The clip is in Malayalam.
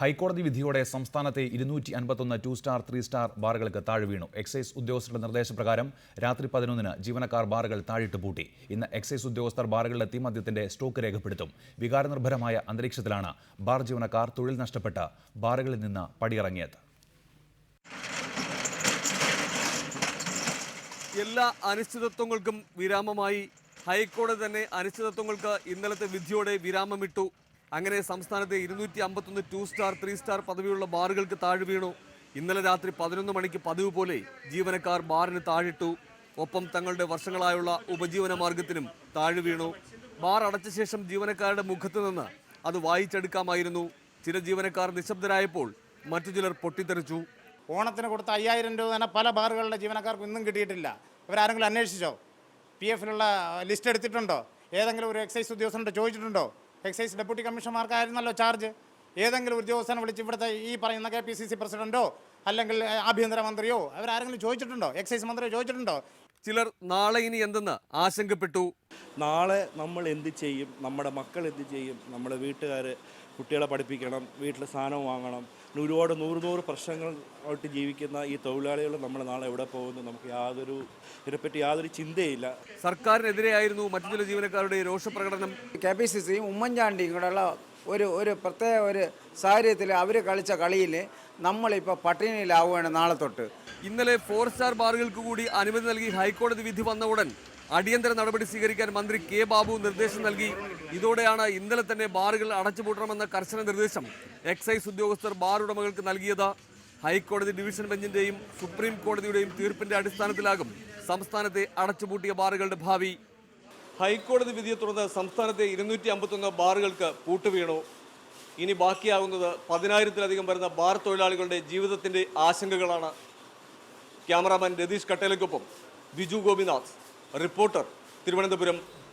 ഹൈക്കോടതി വിധിയോടെ സംസ്ഥാനത്തെ ഇരുന്നൂറ്റി അൻപത്തൊന്ന് ടു സ്റ്റാർ ത്രീ സ്റ്റാർ ബാറുകൾക്ക് താഴെ വീണു. എക്സൈസ് ഉദ്യോഗസ്ഥരുടെ നിർദ്ദേശപ്രകാരം രാത്രി പതിനൊന്നിന് ജീവനക്കാർ ബാറുകൾ താഴിട്ട് പൂട്ടി. ഇന്ന് എക്സൈസ് ഉദ്യോഗസ്ഥർ ബാറുകളിലെത്തി മദ്യത്തിന്റെ സ്റ്റോക്ക് രേഖപ്പെടുത്തും. വികാരനിർഭരമായ അന്തരീക്ഷത്തിലാണ് ബാർ ജീവനക്കാർ തൊഴിൽ നഷ്ടപ്പെട്ട് ബാറുകളിൽ നിന്ന് പടിയിറങ്ങിയത്. എല്ലാ അനിശ്ചിതത്വങ്ങൾക്കും വിരാമമായി. ഹൈക്കോടതി തന്നെ അനിശ്ചിതത്വങ്ങൾക്ക് ഇന്നലത്തെ വിധിയോടെ വിരാമമിട്ടു. അങ്ങനെ സംസ്ഥാനത്തെ ഇരുന്നൂറ്റി അമ്പത്തൊന്ന് ടു സ്റ്റാർ ത്രീ സ്റ്റാർ പദവിയുള്ള ബാറുകൾക്ക് താഴെ വീണു. ഇന്നലെ രാത്രി പതിനൊന്ന് മണിക്ക് പതിവ് പോലെ ജീവനക്കാർ ബാറിന് താഴിട്ടു. ഒപ്പം തങ്ങളുടെ വർഷങ്ങളായുള്ള ഉപജീവന മാർഗത്തിനും താഴെ വീണു. ബാർ അടച്ച ശേഷം ജീവനക്കാരുടെ മുഖത്ത് നിന്ന് അത് വായിച്ചെടുക്കാമായിരുന്നു. ചില ജീവനക്കാർ നിശബ്ദരായപ്പോൾ മറ്റു ചിലർ പൊട്ടിത്തെറിച്ചു. ഓണത്തിന് കൊടുത്ത അയ്യായിരം രൂപ തന്നെ പല ബാറുകളുടെ ജീവനക്കാർക്കും ഇന്നും കിട്ടിയിട്ടില്ല. ഇവരാരെങ്കിലും അന്വേഷിച്ചോ? പി എഫിലുള്ള ലിസ്റ്റ് എടുത്തിട്ടുണ്ടോ? ഏതെങ്കിലും ഒരു എക്സൈസ് ഉദ്യോഗസ്ഥനോട് ചോദിച്ചിട്ടുണ്ടോ? എക്സൈസ് ഡെപ്യൂട്ടി കമ്മീഷണർമാർക്കായിരുന്നല്ലോ ചാർജ്? ഏതെങ്കിലും ഉദ്യോഗസ്ഥനെ വിളിച്ച് ഇവിടുത്തെ ഈ പറയുന്ന കെ പി സി സി പ്രസിഡന്റോ അല്ലെങ്കിൽ ആഭ്യന്തരമന്ത്രിയോ അവരാരെങ്കിലും ചോദിച്ചിട്ടുണ്ടോ? എക്സൈസ് മന്ത്രിയോ ചോദിച്ചിട്ടുണ്ടോ? ചിലർ നാളെ ഇനി എന്തെന്ന് ആശങ്കപ്പെട്ടു. നാളെ നമ്മൾ എന്ത് ചെയ്യും? നമ്മുടെ മക്കൾ എന്ത് ചെയ്യും? നമ്മുടെ വീട്ടുകാർ കുട്ടികളെ പഠിപ്പിക്കണം വീട്ടിൽ സാധനം വാങ്ങണം. ഒരുപാട് നൂറ് നൂറ് പ്രശ്നങ്ങളായിട്ട് ജീവിക്കുന്ന ഈ തൊഴിലാളികൾ നമ്മൾ നാളെ എവിടെ പോകുന്നു? നമുക്ക് യാതൊരു ഇതിനെപ്പറ്റി യാതൊരു ചിന്തയില്ല. സർക്കാരിനെതിരെയായിരുന്നു മറ്റു ചില ജീവനക്കാരുടെ രോഷപ്രകടനം. കെ പി സി സിയും ഉമ്മൻചാണ്ടിയും കൂടെയുള്ള ഒരു ഒരു പ്രത്യേക ഒരു സാഹചര്യത്തിൽ അവർ കളിച്ച കളിയിൽ നമ്മളിപ്പോൾ പട്ടിണിയിലാവുകയാണ് നാളെ തൊട്ട്. ഇന്നലെ ഫോർ സ്റ്റാർ ബാറുകൾക്ക് കൂടി അനുമതി നൽകി ഹൈക്കോടതി വിധി വന്ന ഉടൻ അടിയന്തര നടപടി സ്വീകരിക്കാൻ മന്ത്രി കെ ബാബു നിർദ്ദേശം നൽകി. ഇതോടെയാണ് ഇന്നലെ തന്നെ ബാറുകൾ അടച്ചുപൂട്ടണമെന്ന കർശന നിർദ്ദേശം എക്സൈസ് ഉദ്യോഗസ്ഥർ ബാർ ഉടമകൾക്ക് നൽകിയത്. ഹൈക്കോടതി ഡിവിഷൻ ബെഞ്ചിന്റെയും സുപ്രീം കോടതിയുടെയും തീർപ്പിന്റെ അടിസ്ഥാനത്തിലാകും സംസ്ഥാനത്തെ അടച്ചുപൂട്ടിയ ബാറുകളുടെ ഭാവി. ഹൈക്കോടതി വിധിയെ തുടർന്ന് സംസ്ഥാനത്തെ ഇരുന്നൂറ്റി അമ്പത്തൊന്ന് ബാറുകൾക്ക് പൂട്ടുവീണു. ഇനി ബാക്കിയാകുന്നത് പതിനായിരത്തിലധികം വരുന്ന ബാർ തൊഴിലാളികളുടെ ജീവിതത്തിന്റെ ആശങ്കകളാണ്. ക്യാമറാമാൻ രതീഷ് കട്ടേലയ്ക്കൊപ്പം വിജു ഗോപിനാഥ് റിപ്പോർട്ടർ തിരുവനന്തപുരം